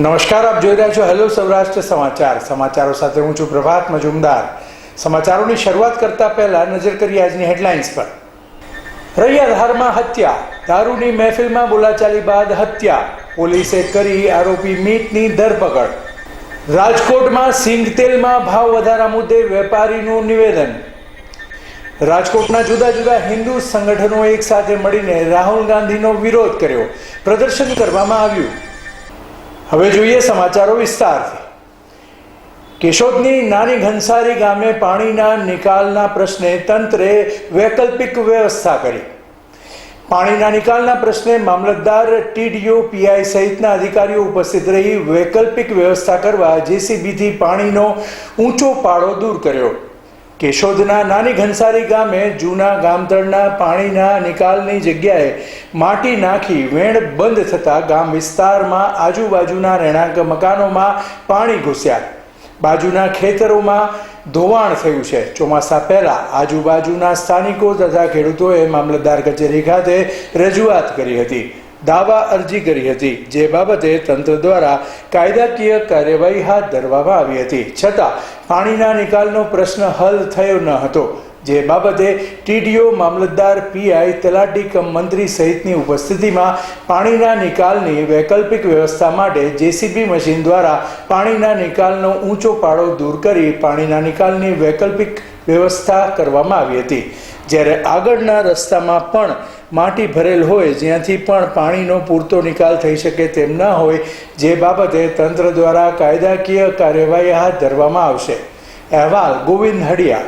નમસ્કાર, આપ જોઈ રહ્યા છો હેલો સૌરાષ્ટ્ર સમાચાર. સમાચારો સાથે હું છું પ્રભાત મજુમદાર. સમાચારોની શરૂઆત કરતા પહેલા નજર કરીએ આજની હેડલાઇન્સ પર. રૈયાધારમાં હત્યા. દારૂની મહેફિલમાં બોલાચાલી બાદ હત્યા. પોલીસે કરી આરોપી મીટની ધરપકડ. રાજકોટમાં સિંગ તેલમાં ભાવ વધારા મુદ્દે વેપારીનું નિવેદન. રાજકોટના જુદા જુદા હિન્દુ સંગઠનો એક સાથે મળીને રાહુલ ગાંધીનો વિરોધ કર્યો. પ્રદર્શન કરવામાં આવ્યું. હવે જોઈએ સમાચારો વિસ્તારથી. કેશોદની નાની ઘનસારી ગામે પાણીના નિકાલના પ્રશ્ને તંત્રે વૈકલ્પિક વ્યવસ્થા કરી. પાણીના નિકાલના પ્રશ્ને મામલતદાર ટીડીઓ પીઆઈ સહિતના અધિકારીઓ ઉપસ્થિત રહી વૈકલ્પિક વ્યવસ્થા કરવા જેસીબીથી પાણીનો ઊંચો પાડો દૂર કર્યો. કેશોદના નાની ઘનસારી ગામે જૂના ગામતળના પાણીના નિકાલની જગ્યાએ માટી નાખી વેણ બંધ થતાં ગામ વિસ્તારમાં આજુબાજુના રહેણાંક મકાનોમાં પાણી ઘૂસ્યા. બાજુના ખેતરોમાં ધોવાણ થયું છે. ચોમાસા પહેલા આજુબાજુના સ્થાનિકો તથા ખેડૂતોએ મામલતદાર કચેરી ખાતે રજૂઆત કરી હતી. દાવા અરજી કરી હતી. જે બાબતે તંત્ર દ્વારા કાયદાકીય કાર્યવાહી હાથ ધરવામાં આવી હતી. છતાં પાણીના નિકાલનો પ્રશ્ન હલ થયો ન હતો. જે બાબતે ટીડીઓ મામલતદાર પીઆઈ તલાટી કમ મંત્રી સહિતની ઉપસ્થિતિમાં પાણીના નિકાલની વૈકલ્પિક વ્યવસ્થા માટે જેસીબી મશીન દ્વારા પાણીના નિકાલનો ઊંચો પાડો દૂર કરી પાણીના નિકાલની વૈકલ્પિક વ્યવસ્થા કરવામાં આવી હતી. જ્યારે આગળના રસ્તામાં પણ માટી ભરેલ હોય, જ્યાંથી પણ પાણીનો પૂરતો નિકાલ થઈ શકે તેમ ન હોય, જે બાબતે તંત્ર દ્વારા કાયદાકીય કાર્યવાહી હાથ ધરવામાં આવશે. અહેવાલ ગોવિંદ હડિયા.